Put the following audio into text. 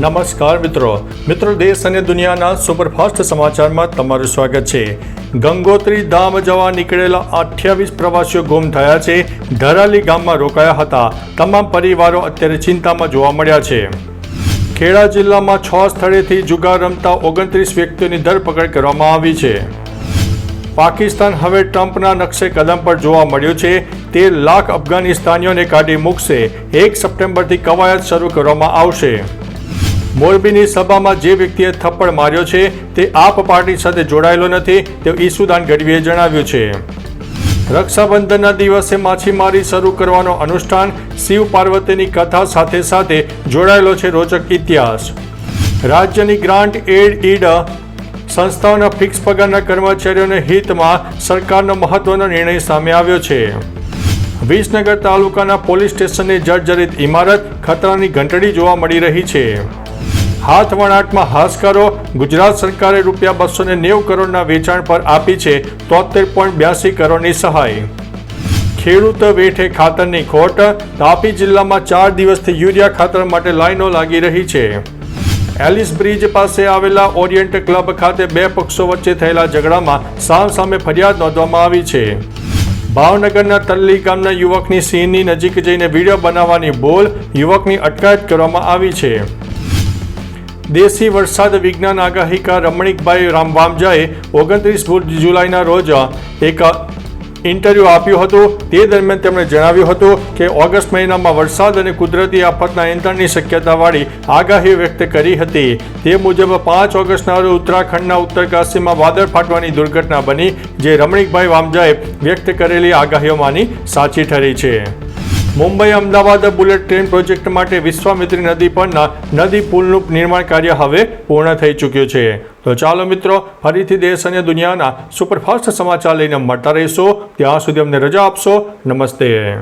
નમસ્કાર મિત્રો. મિત્રો, દેશ અને દુનિયાના સુપરફાસ્ટ સમાચારમાં તમારું સ્વાગત છે. ગંગોત્રી ધામ જવા નીકળેલા અઠ્યાવીસ પ્રવાસીઓ ગુમ થયા છે. ધરાલી ગામમાં રોકાયા હતા. તમામ પરિવારો અત્યારે ચિંતામાં જોવા મળ્યા છે. ખેડા જિલ્લામાં છ સ્થળેથી જુગાર રમતા ઓગણત્રીસ વ્યક્તિઓની ધરપકડ કરવામાં આવી છે. પાકિસ્તાન હવે ટ્રમ્પના નકશે કદમ પર જોવા મળ્યું છે. તે લાખ અફઘાનિસ્તાનીઓને કાઢી મૂકશે. એક સપ્ટેમ્બરથી કવાયત શરૂ કરવામાં આવશે. મોરબીની સભામાં જે વ્યક્તિએ થપ્પડ માર્યો છે, તે આપ પાર્ટી સાથે જોડાયેલો નથી તેવું ઈસુદાન ગઢવીએ જણાવ્યું છે. રક્ષાબંધનના દિવસે માછીમારી શરૂ કરવાનો અનુષ્ઠાન શિવ પાર્વતીની કથા સાથે સાથે જોડાયેલો છે રોચક ઇતિહાસ. રાજ્યની ગ્રાન્ટ એડ ઈડ સંસ્થાઓના ફિક્સ પગારના કર્મચારીઓના હિતમાં સરકારનો મહત્વનો નિર્ણય સામે આવ્યો છે. વિસનગર તાલુકાના પોલીસ સ્ટેશનની જર્જરિત ઇમારત ખતરાની ઘંટડી જોવા મળી રહી છે. હાથ વણાટમાં હાશકારો ગુજરાત સરકારે રૂપિયા બસો ને નેવું કરોડના વેચાણ પર આપી છે. તોતેર પોઈન્ટ બ્યાસી કરોડની સહાય. ખેડૂત વેઠે ખાતરની ખોટ. તાપી જિલ્લામાં ચાર દિવસથી યુરિયા ખાતર માટે લાઈનો લાગી રહી છે. એલિસ બ્રિજ પાસે આવેલા ઓરિયન્ટ ક્લબ ખાતે બે પક્ષો વચ્ચે થયેલા ઝઘડામાં સામ સામે ફરિયાદ નોંધવામાં આવી છે. ભાવનગરના તલ્લી ગામના યુવકની સિંહની નજીક જઈને વીડિયો બનાવવાની બોલ યુવકની અટકાયત કરવામાં આવી છે. દેશી વરસાદ વિજ્ઞાન આગાહીકાર રમણીકભાઈ રામ વામજાએ ઓગણત્રીસ જુલાઈના રોજ એક ઇન્ટરવ્યૂ આપ્યું હતું. તે દરમિયાન તેમણે જણાવ્યું હતું કે ઓગસ્ટ મહિનામાં વરસાદ અને કુદરતી આફતના નિયંત્રણની શક્યતાવાળી આગાહી વ્યક્ત કરી હતી. તે મુજબ પાંચ ઓગસ્ટના રોજ ઉત્તરાખંડના ઉત્તરકાશીમાં વાદળ ફાટવાની દુર્ઘટના બની, જે રમણીકભાઈ વામજાએ વ્યક્ત કરેલી આગાહીઓમાંની સાચી ઠરી છે. Mumbai Ahmedabad bullet train project માટે વિશ્વામિત્રી નદી પરના નદી પુલનું નિર્માણ કાર્ય હવે પૂર્ણ થઈ ચૂક્યું છે. તો ચાલો મિત્રો, ફરીથી દેશ અને દુનિયાના સુપરફાસ્ટ સમાચાર લઈને મળતા રહીશું. ત્યાં સુધી અમને રજા આપશો. નમસ્તે.